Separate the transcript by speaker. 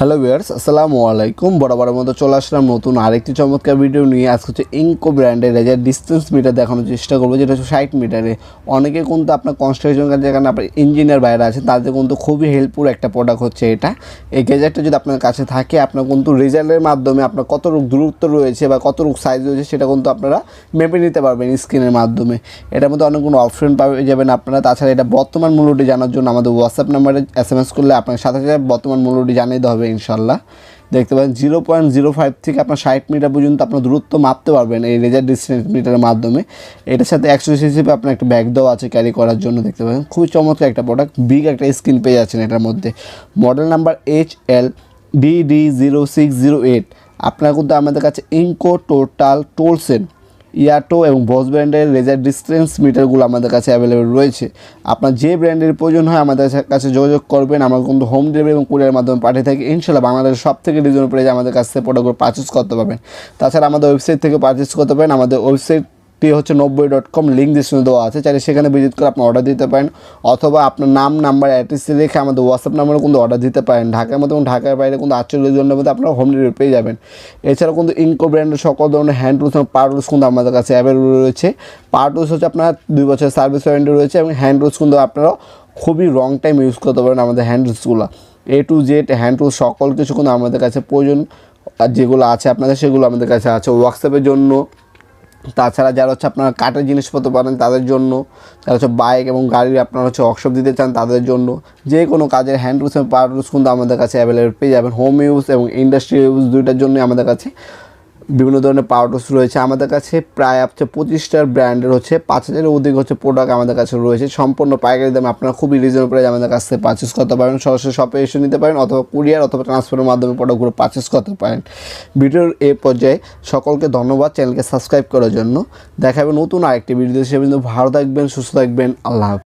Speaker 1: Hello viewers আসসালামু আলাইকুম। বরাবরের মতো চলে আসলাম নতুন আরেকটি চমৎকার ভিডিও নিয়ে। আজকে হচ্ছে ইনকো ব্র্যান্ডের রেজার ডিস্টেন্স মিটার দেখানোর চেষ্টা করব, যেটা হচ্ছে ষাট মিটারে অনেকে কিন্তু আপনার কনস্ট্রাকশন কাজে, যেখানে আপনার ইঞ্জিনিয়ার বাইরে আছে তাদের কিন্তু খুবই হেল্পফুল একটা প্রোডাক্ট হচ্ছে এটা। এই গেজারটা যদি আপনার কাছে থাকে, আপনার কিন্তু রেজাল্টের মাধ্যমে আপনার কত রূপ দূরত্ব রয়েছে বা কত রূপ সাইজ রয়েছে, সেটা কিন্তু আপনারা মেপে নিতে পারবেন স্ক্রিনের মাধ্যমে। এটার মধ্যে অনেকগুলো অপশন পাবে যাবেন আপনারা। তাছাড়া এটা বর্তমান মূল্যটি জানার জন্য আমাদের হোয়াটসঅ্যাপ নাম্বারে এস এম এস করলে আপনার সাথে সাথে বর্তমান মূল্যটি জানিয়ে দেওয়া হবে। ইনশাল্লাহ। দেখতে পাবেন জিরো পয়েন্ট জিরো ফাইভ থেকে আপনার ষাট মিটার পর্যন্ত আপনার দূরত্ব মাপতে পারবেন এই রেজার ডিস্টেন্স মিটারের মাধ্যমে। এটার সাথে একশো হিসেবে আপনার একটা ব্যাগ দেওয়া আছে ক্যারি করার জন্য, দেখতে পাবেন খুবই চমৎকার একটা প্রোডাক্ট বিগ একটা স্ক্রিন পেয়ে যাচ্ছেন এটার মধ্যে। Model number H L DD zero six zero eight আপনার কিন্তু আমাদের কাছে ইনকো টোটাল টোলসেন ইয়াটো এবং বস ব্র্যান্ডের রেজার ডিস্টেন্স মিটারগুলো আমাদের কাছে অ্যাভেলেবেল রয়েছে। আপনার যে ব্র্যান্ডের প্রয়োজন হয় আমাদের কাছে যোগাযোগ করবেন। আমরা কিন্তু হোম ডেলিভারি এবং কুরিয়ার মাধ্যমে পাঠিয়ে থাকি। ইনশাল্লাহ বাংলাদেশের সব থেকে রিজনেবল প্রাইজে আমাদের কাছ থেকে প্রোডাক্টগুলো পারচেস করতে পারবেন। তাছাড়া আমাদের ওয়েবসাইট থেকে পারচেস করতে পারেন। আমাদের ওয়েবসাইট টি হচ্ছে নব্বই ডট কম লিঙ্ক ডিসক্রিপশনে দেওয়া আছে। চাইলে সেখানে ভিজিট করে আপনি অর্ডার দিতে পারেন। অথবা আপনার নাম নাম্বার অ্যাড্রেস রেখে আমাদের হোয়াটসঅ্যাপ নাম্বারে কিন্তু অর্ডার দিতে পারেন। ঢাকার মধ্যে এবং ঢাকার বাইরে কিন্তু আটচল্লিশ জনের মধ্যে আপনারা হোম ডেলিভারি পেয়ে যাবেন। এছাড়াও কিন্তু ইনকো ব্র্যান্ডের সকল ধরনের হ্যান্ড টুলস এবং পাওয়ার টুলস কিন্তু আমাদের কাছে অ্যাভেলেবল রয়েছে। পাওয়ার টুলস হচ্ছে আপনার দুই বছরের সার্ভিস ওয়ারেন্টি রয়েছে এবং হ্যান্ড টুলস কিন্তু আপনারা খুবই রং টাইম ইউজ করতে পারেন আমাদের hand টুলসগুলো A to Z hand tools সকল কিছু কিন্তু আমাদের কাছে প্রয়োজন। আর যেগুলো আছে আপনাদের, সেগুলো আমাদের কাছে আছে। হোয়াটসঅ্যাপের জন্য তাছাড়া যারা হচ্ছে আপনারা কাঠের জিনিসপত্র পারেন তাদের জন্য, যারা হচ্ছে বাইক এবং গাড়ির আপনারা হচ্ছে ওয়ার্কশপ দিতে চান তাদের জন্য যে কোনো কাজের হ্যান্ড রুলস এবং পাওয়ার রুলস কিন্তু আমাদের কাছে অ্যাভেলেবেল পেয়ে যাবেন। হোম ইউজ এবং ইন্ডাস্ট্রি ইউজ দুইটার জন্যই আমাদের কাছে বিভিন্ন ধরনের টুলস রয়েছে। আমাদের কাছে প্রায় হচ্ছে পঁচিশটার ব্র্যান্ডের হচ্ছে পাঁচ হাজারের অধিক হচ্ছে প্রোডাক্ট আমাদের কাছে রয়েছে। সম্পূর্ণ পাইকারি দামে আপনারা খুবই রিজনেবল প্রাইস আমাদের কাছ থেকে পারচেস করতে পারেন। সরাসরি শপে এসে নিতে পারেন অথবা কুরিয়ার অথবা ট্রান্সফারের মাধ্যমে প্রোডাক্টগুলো পারচেস করতে পারেন। ভিডিওর এ পর্যায়ে সকলকে ধন্যবাদ চ্যানেলকে সাবস্ক্রাইব করার জন্য। দেখাবে নতুন আরেকটি ভিডিও হিসেবে কিন্তু ভালো থাকবেন, সুস্থ থাকবেন। আল্লাহ হাফেজ।